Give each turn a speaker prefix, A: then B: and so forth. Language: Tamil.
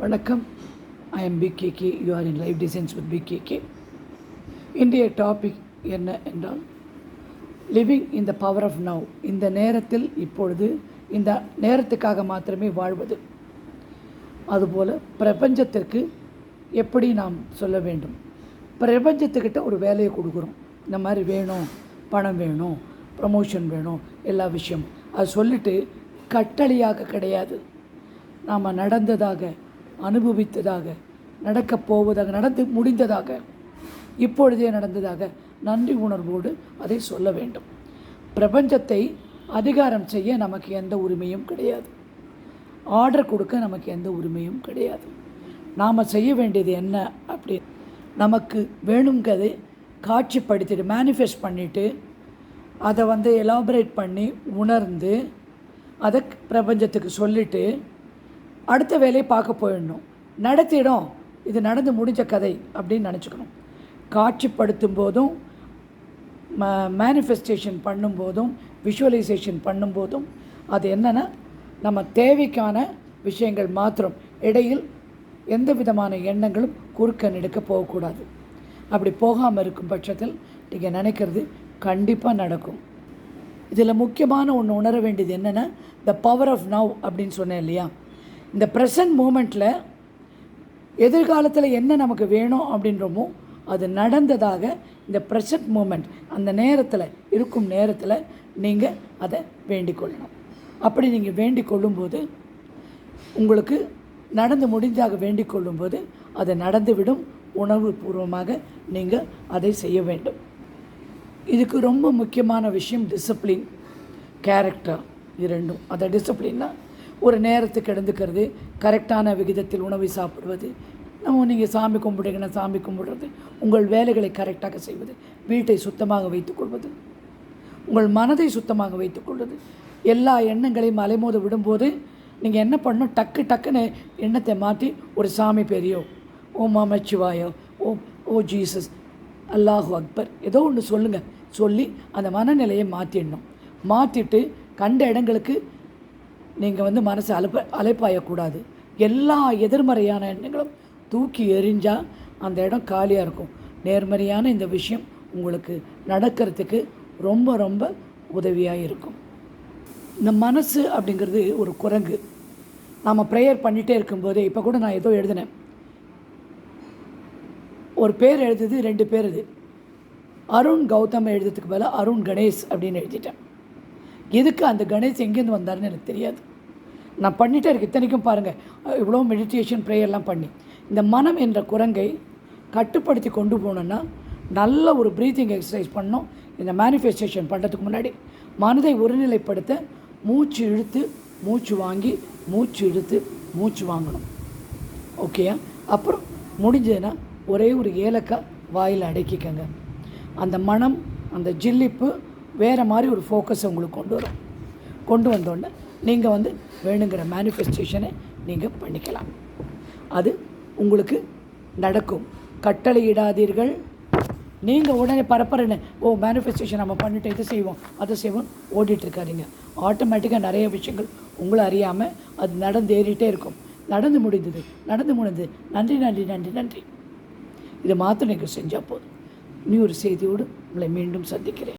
A: வணக்கம். I am PKK you are in life designs with PKK இன்றைய டாபிக் என்ன என்றால் living in the power of now இந்த நேரத்தில் இப்பொழுது இந்த நேரத்துக்காக மாத்திரமே வாழ்வது. அதுபோல் பிரபஞ்சத்திற்கு எப்படி நாம் சொல்ல வேண்டும்? பிரபஞ்சத்துக்கிட்ட ஒரு வேலையை கொடுக்குறோம். இந்த மாதிரி வேணும் பணம் வேணும் ப்ரமோஷன் வேணும் எல்லா விஷயம் அது சொல்லிட்டு கட்டளையாக கிடையாது. நாம் நடந்ததாக அனுபவித்ததாக நடக்கப் போவதாக நடந்து முடிந்ததாக இப்பொழுதே நடந்ததாக நன்றி உணர்வோடு அதை சொல்ல வேண்டும். பிரபஞ்சத்தை அதிகாரம் செய்ய நமக்கு எந்த உரிமையும் கிடையாது. ஆர்டர் கொடுக்க நமக்கு எந்த உரிமையும் கிடையாது. நாம் செய்ய வேண்டியது என்ன அப்படி நமக்கு வேணுங்கிறது காட்சிப்படுத்திட்டு மேனிஃபெஸ்ட் பண்ணிவிட்டு அதை வந்து எலாபரேட் பண்ணி உணர்ந்து அதை பிரபஞ்சத்துக்கு சொல்லிவிட்டு அடுத்த வேலையை பார்க்க போயிடணும். நடத்திடும் இது நடந்து முடிஞ்ச கதை அப்படின்னு நினச்சிக்கணும். காட்சிப்படுத்தும் போதும் ம மேனிஃபெஸ்டேஷன் பண்ணும்போதும் விஷுவலைசேஷன் பண்ணும்போதும் அது என்னென்னா நம்ம தேவைக்கான விஷயங்கள் மாத்திரம் இடையில் எந்த விதமான எண்ணங்களும் குறுக்க நெடுக்க போகக்கூடாது. அப்படி போகாமல் இருக்கும் பட்சத்தில் நீங்கள் நினைக்கிறது கண்டிப்பாக நடக்கும். இதில் முக்கியமான ஒன்று உணர வேண்டியது என்னென்னா த பவர் ஆஃப் நவ் அப்படின்னு சொன்னேன் இல்லையா? இந்த ப்ரெசன்ட் மூமெண்ட்டில் எதிர்காலத்தில் என்ன நமக்கு வேணும் அப்படின்றமோ அது நடந்ததாக இந்த ப்ரெசன்ட் மூமெண்ட் அந்த நேரத்தில் இருக்கும் நேரத்தில் நீங்கள் அதை வேண்டிக் கொள்ளணும் அப்படி நீங்கள் வேண்டிக் கொள்ளும்போது உங்களுக்கு நடந்து முடிந்தாக வேண்டிக் கொள்ளும்போது அது நடந்துவிடும். உணர்வுபூர்வமாக நீங்கள் அதை செய்ய வேண்டும். இதுக்கு ரொம்ப முக்கியமான விஷயம் டிசிப்ளின் கேரக்டர் இது ரெண்டும் டிசிப்ளின்னா ஒரு நேரத்துக்கு எடுத்துக்கிறது கரெக்டான விகிதத்தில் உணவை சாப்பிடுவது நம்ம நீங்கள் சாமி கும்பிடுங்கன்னா சாமி கும்பிடுறது உங்கள் வேலைகளை கரெக்டாக செய்வது வீட்டை சுத்தமாக வைத்துக்கொள்வது உங்கள் மனதை சுத்தமாக வைத்துக்கொள்வது எல்லா எண்ணங்களையும் அலைமோத விடும்போது நீங்கள் என்ன பண்ணணும்? டக்கு டக்குன்னு எண்ணத்தை மாற்றி ஒரு சாமி பெரியோ ஓ மாமச்சிவாயோ ஓ ஓ ஜீசஸ் அல்லாஹு அக்பர் ஏதோ ஒன்று சொல்லுங்கள் சொல்லி அந்த மனநிலையை மாற்றிடணும் மாற்றிட்டு கண்ட இடங்களுக்கு நீங்கள் வந்து மனசு அலைப்ப அலைப்பாயக்கூடாது. எல்லா எதிர்மறையான எண்ணங்களும் தூக்கி எறிஞ்சால் அந்த இடம் காலியாக இருக்கும். நேர்மறையான இந்த விஷயம் உங்களுக்கு நடக்கிறதுக்கு ரொம்ப ரொம்ப உதவியாக இருக்கும். இந்த மனசு அப்படிங்கிறது ஒரு குரங்கு. நாம் ப்ரேயர் பண்ணிகிட்டே இருக்கும்போதே இப்போ கூட நான் ஏதோ எழுதினேன். ஒரு பேர் எழுதுது ரெண்டு பேர் இது அருண் கௌதம் எழுதுறதுக்கு பதிலாக அருண் கணேஷ் அப்படின்னு எழுதிட்டேன். எதுக்கு அந்த கணேஷ் எங்கேருந்து வந்தாருன்னு எனக்கு தெரியாது. நான் பண்ணிகிட்டே இருக்கேன். இத்தனைக்கும் பாருங்கள் இவ்வளோ மெடிடேஷன் ப்ரேயர்லாம் பண்ணி. இந்த மனம் என்ற குரங்கை கட்டுப்படுத்தி கொண்டு போகணுன்னா நல்ல ஒரு ப்ரீத்திங் எக்ஸசைஸ் பண்ணோம் இந்த மேனிஃபெஸ்டேஷன் பண்ணுறதுக்கு முன்னாடி மனதை ஒருநிலைப்படுத்த மூச்சு இழுத்து மூச்சு வாங்கி மூச்சு இழுத்து மூச்சு வாங்கணும். ஓகேயா அப்புறம் முடிஞ்சதுன்னா ஒரே ஒரு ஏலக்காய் வாயில் அடக்கிக்கங்க. அந்த மனம் அந்த ஜில்லிப்பு வேறு மாதிரி ஒரு ஃபோக்கஸ் உங்களுக்கு கொண்டு வரும். கொண்டு வந்தோடனே நீங்கள் வந்து வேணுங்கிற மேனிஃபெஸ்டேஷனை நீங்கள் பண்ணிக்கலாம். அது உங்களுக்கு நடக்கும். கட்டளையிடாதீர்கள். நீங்கள் உடனே பரப்புறேன்னு ஓ மேனிஃபெஸ்டேஷன் நம்ம பண்ணிட்டு இதை செய்வோம் அதை செய்வோம் ஓடிட்டுருக்காதீங்க. ஆட்டோமேட்டிக்காக நிறைய விஷயங்கள் உங்களை அறியாமல் அது நடந்து ஏறிட்டே இருக்கும். நடந்து முடிந்தது நடந்து முடிந்தது. நன்றி நன்றி நன்றி நன்றி. இதை மாத்திரம் நீங்கள் செஞ்சால் போதும். இனி ஒரு செய்தியோடு உங்களை மீண்டும் சந்திக்கிறேன்.